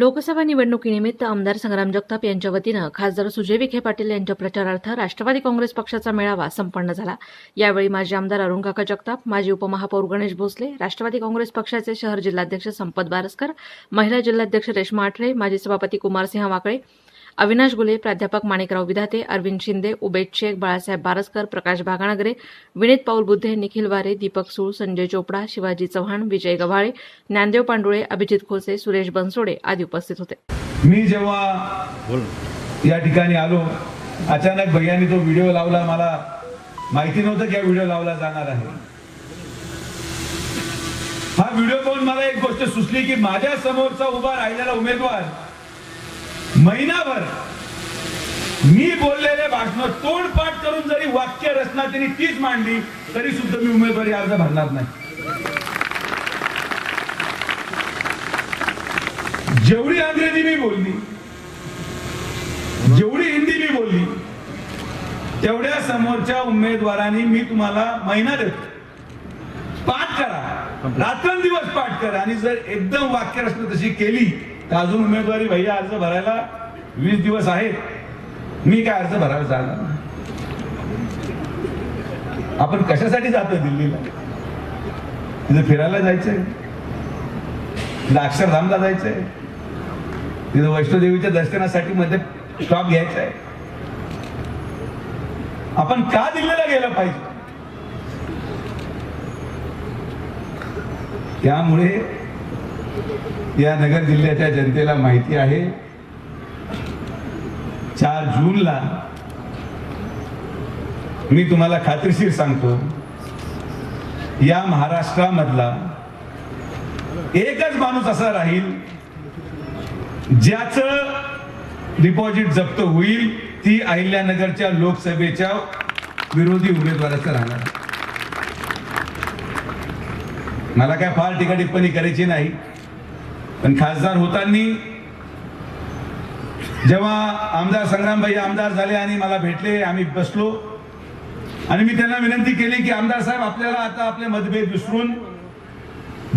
लोकसभा निवडणुकीनिमित्त आमदार संग्राम जगताप यांच्या वतीनं खासदार सुजय विखे पाटील यांच्या प्रचारार्थ राष्ट्रवादी काँग्रेस पक्षाचा मेळावा संपन्न झाला. यावेळी माजी आमदार अरुणकाका जगताप माजी उपमहापौर गणेश भोसले राष्ट्रवादी काँग्रेस पक्षाचे शहर जिल्हाध्यक्ष संपत बारसकर महिला जिल्हाध्यक्ष रेश्मा आठरे माजी सभापती कुमारसिंह वाकळे अविनाश गुले प्राध्यापक माणिकराव विधाते अरविंद शिंदे उबेद शेख बाळासाहेब बारसकर प्रकाश भागाणगरे विनीत पाऊल बुद्धे निखिल वारे दीपक सूळ संजय चोपडा शिवाजी चव्हाण विजय गव्हाळे ज्ञानदेव पांडुळे अभिजित खोसे सुरेश बनसोडे आदी उपस्थित होते. मी जेव्हा या ठिकाणी आलो अचानक भैयानी तो व्हिडिओ लावला मला माहिती नव्हतं की हा व्हिडिओ लावला जाणार आहे. हा व्हिडिओ पाहून मला एक गोष्ट सुचली की माझ्या समोरचा उभा राहिलेला उमेदवार महिनाभर मी बोललेले भाषण तोडपाठ करून जरी वाक्य रचना त्यांनी तीच मांडली तरी सुद्धा मी उमेदवारी अर्ज भरणार नाही. जेवढी अंग्रेजी मी बोलली जेवढी हिंदी मी बोलली तेवढ्या समोरच्या उमेदवारांनी मी तुम्हाला महिना देतो. पाठ करा. रात्रंदिवस पाठ करा. आणि जर एकदम वाक्यरचना तशी केली तर अजून उमेदवारी भैया अर्ज भरायला वीस दिवस आहेत. मी काय अर्ज भरायला जाणार आपण कशासाठी जातो दिल्लीला? तिथं फिरायला जायचंय. तिथं अक्षरधामला जायचंय. तिथं वैष्णोदेवीच्या दर्शनासाठी मध्ये स्टॉप घ्यायचा आहे आपण का दिल्लीला गेलं पाहिजे? त्यामुळे या नगर जिल्ह्याच्या जनतेला माहिती आहे चार जूनला मी तुम्हाला खात्रीशीर सांगतो या महाराष्ट्रामधला एकच माणूस असा राहील ज्याचं डिपॉझिट जप्त होईल ती अहिल्यानगरच्या लोकसभेच्या विरोधी उमेदवाराचं राहणार. मला काय फार टीका टिप्पणी करायची नाही. पण खासदार होताना जेव्हा आमदार संग्रामभाई आमदार झाले आणि मला भेटले आम्ही बसलो. आणि मी त्यांना विनंती केली की आमदार साहेब आपल्याला आता आपले मतभेद विसरून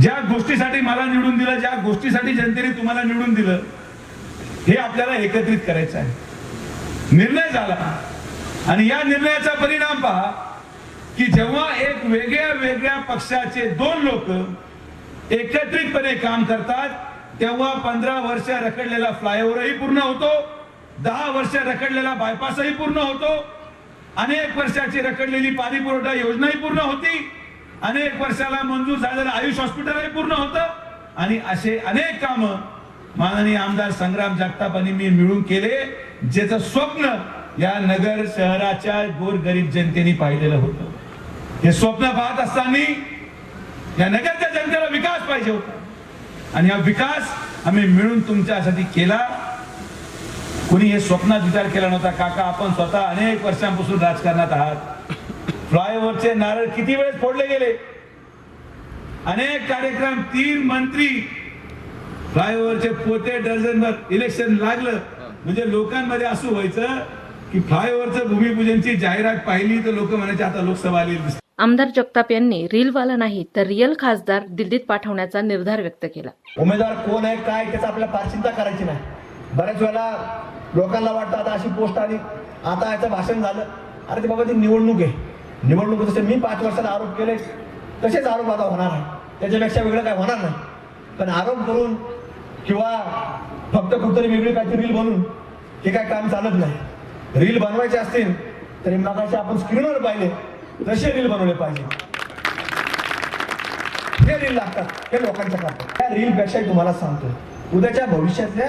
ज्या गोष्टीसाठी मला निवडून दिलं ज्या गोष्टीसाठी जनतेने तुम्हाला निवडून दिलं हे आपल्याला एकत्रित करायचं आहे. निर्णय झाला. आणि या निर्णयाचा परिणाम पहा की जेव्हा एक वेगळ्या वेगळ्या पक्षाचे दोन लोक एकत्रितपणे काम करतात तेव्हा पंधरा वर्ष रखडलेला फ्लायओव्हरही पूर्ण होतो. दहा वर्ष रखडलेला बायपासही पूर्ण होतो. अनेक वर्षाची रखडलेली पाणी पुरवठा योजनाही पूर्ण होती. अनेक वर्षाला मंजूर झालेलं आयुष हॉस्पिटलही पूर्ण होतं. आणि असे अनेक काम माननीय आमदार संग्राम जगतापांनी मी मिळून केले ज्याचं स्वप्न या नगर शहराच्या गोरगरीब जनतेने पाहिलेलं होतं. हे स्वप्न पाहत असताना या नगरच्या जनतेला विकास पाहिजे होता. आणि हा विकास आम्ही मिळून तुमच्यासाठी केला. कुणी हे स्वप्नात विचार केला नव्हता काका आपण स्वतः अनेक वर्षांपासून राजकारणात आहात. फ्लायओव्हरचे नारळ किती वेळेस फोडले गेले? अनेक कार्यक्रम तीन मंत्री फ्लायओव्हरचे पोते डझनभर इलेक्शन लागलं. म्हणजे लोकांमध्ये असं व्हायचं की फ्लायओव्हरचं भूमिपूजनची जाहिरात पाहिली तर लोक म्हणायचे आता लोकसभा आली आमदार जगताप यांनी रीलवाला नाही तर रिअल खासदार दिल्लीत पाठवण्याचा निर्धार व्यक्त केला. उमेदवार कोण आहे काय त्याचा आपल्याला फार चिंता करायची नाही. बऱ्याच वेळेला लोकांना वाटतं आता अशी पोस्ट आली आता याचं भाषण झालं. अरे ते बाबा ती निवडणूक आहे. निवडणूक जसे मी पाच वर्षाला आरोप केले तसेच आरोप आता होणार आहे. त्याच्यापेक्षा वेगळं काय होणार नाही. पण आरोप करून किंवा फक्त कुठतरी वेगळी काहीतरी रील बनवून हे काय काम चालत नाही. रील बनवायचे असतील तरी मगाशी आपण स्क्रीनवर पाहिले जसे रील बनवले पाहिजे. हे रील लागतात हे लोकांच्या करतात त्या रील पेक्षा तुम्हाला सांगतो. उद्याच्या भविष्यातल्या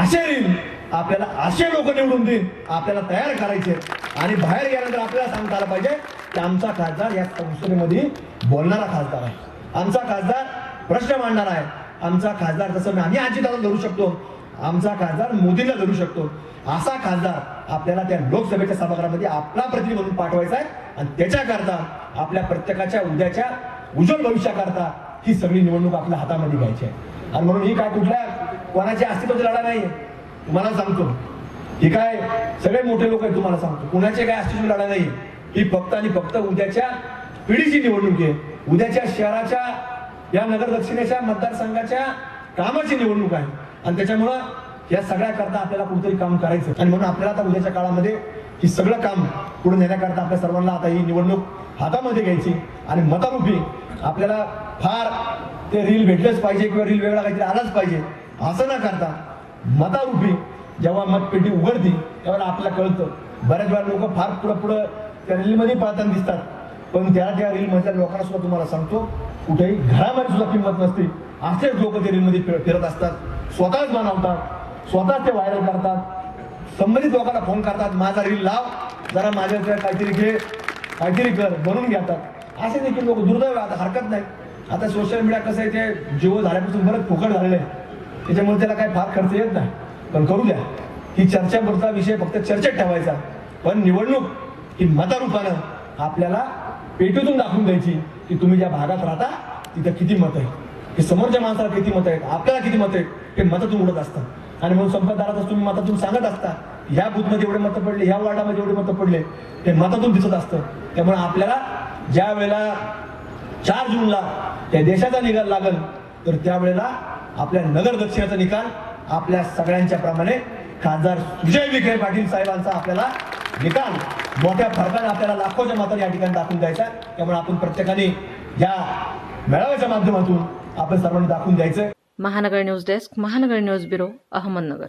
असे रील आपल्याला असे लोक निवडून देईल आपल्याला तयार करायचे. आणि बाहेर गेल्यानंतर आपल्याला सांगता आलं पाहिजे की आमचा खासदार या संसदेमध्ये बोलणारा खासदार आहे. आमचा खासदार प्रश्न मांडणारा आहे. आमचा खासदार जसं आम्ही अजितदादा धरू शकतो. आमचा खासदार मोदींना धरू शकतो. असा खासदार आपल्याला त्या लोकसभेच्या सभागृहामध्ये आपला प्रतिनिधी म्हणून पाठवायचा आहे आणि त्याच्याकरता आपल्या प्रत्येकाच्या उद्याच्या उज्ज्वल भविष्याकरता ही सगळी निवडणूक आपल्या हातामध्ये घ्यायची आहे. आणि म्हणून ही काय कुठल्या कोणाची अस्तित्वाची लढा नाही तुम्हाला सांगतो. ही काय सगळे मोठे लोक आहेत तुम्हाला सांगतो. कुणाचे काय अस्तित्वाची लढा नाही ही फक्त आणि फक्त उद्याच्या पिढीची निवडणूक आहे. उद्याच्या शहराच्या या नगर दक्षिणेच्या मतदारसंघाच्या कामाची निवडणूक आहे. आणि त्याच्यामुळं या सगळ्या करता आपल्याला कुठेतरी काम करायचं. आणि म्हणून आपल्याला आता उद्याच्या काळामध्ये ही सगळं काम पुढे नेण्याकरता आपल्या सर्वांना आता ही निवडणूक हातामध्ये घ्यायची. आणि मतारूपी आपल्याला फार ते रील भेटलंच पाहिजे किंवा रील वेगळा काहीतरी आलाच पाहिजे. असं न करता मतारूपी जेव्हा मतपेटी उघडती त्यावेळेला आपल्याला कळतं. बऱ्याच वेळा लोक फार पुढं पुढं त्या रीलमध्ये पाहताना दिसतात. पण त्या त्या रीलमधल्या लोकांना सुद्धा तुम्हाला सांगतो कुठेही घरामध्ये सुद्धा किंमत नसते. असेच लोक ते रीलमध्ये फिरत असतात. स्वतःच बनवतात स्वतःच ते व्हायरल करतात. संबंधित लोकांना फोन करतात माझा रील लाव जरा माझ्या काहीतरी घे काहीतरी कर बनवून घेतात. असे देखील लोक दुर्दैव आता हरकत नाही. आता सोशल मीडिया कसं आहे ते जिओ झाल्यापासून बरंच फुकट झालेलं आहे. त्याच्यामुळे त्याला काही फार खर्च येत नाही. पण करू द्या. ही चर्चापुरता विषय फक्त चर्चेत ठेवायचा. पण निवडणूक ही मतारूपानं आपल्याला पेटीतून दाखवून द्यायची की तुम्ही ज्या भागात राहता तिथं किती मत आहे. हे समोरच्या माणसाला किती मत आहेत? आपल्याला किती मत आहेत? हे मतातून उडत असतात. आणि म्हणून संपदारातच तुम्ही मतातून सांगत असता ह्या बूथमध्ये एवढे मतं पडले ह्या वार्डामध्ये एवढे मतं पडले ते मतातून दिसत असतं. त्यामुळे आपल्याला ज्या वेळेला चार जूनला त्या देशाचा निकाल लागल तर त्यावेळेला आपल्या नगर दक्षिणाचा निकाल आपल्या सगळ्यांच्या प्रमाणे खासदार सुजय विखे पाटील साहेबांचा आपल्याला निकाल मोठ्या फरकाने आपल्याला लाखोच्या मतांनी या ठिकाणी दाखवून द्यायचा त्यामुळे आपण प्रत्येकाने या मेळाव्याच्या माध्यमातून आपण सर्वांनी दाखवून द्यायचं Mahanagar news desk Mahanagar news bureau Ahmednagar.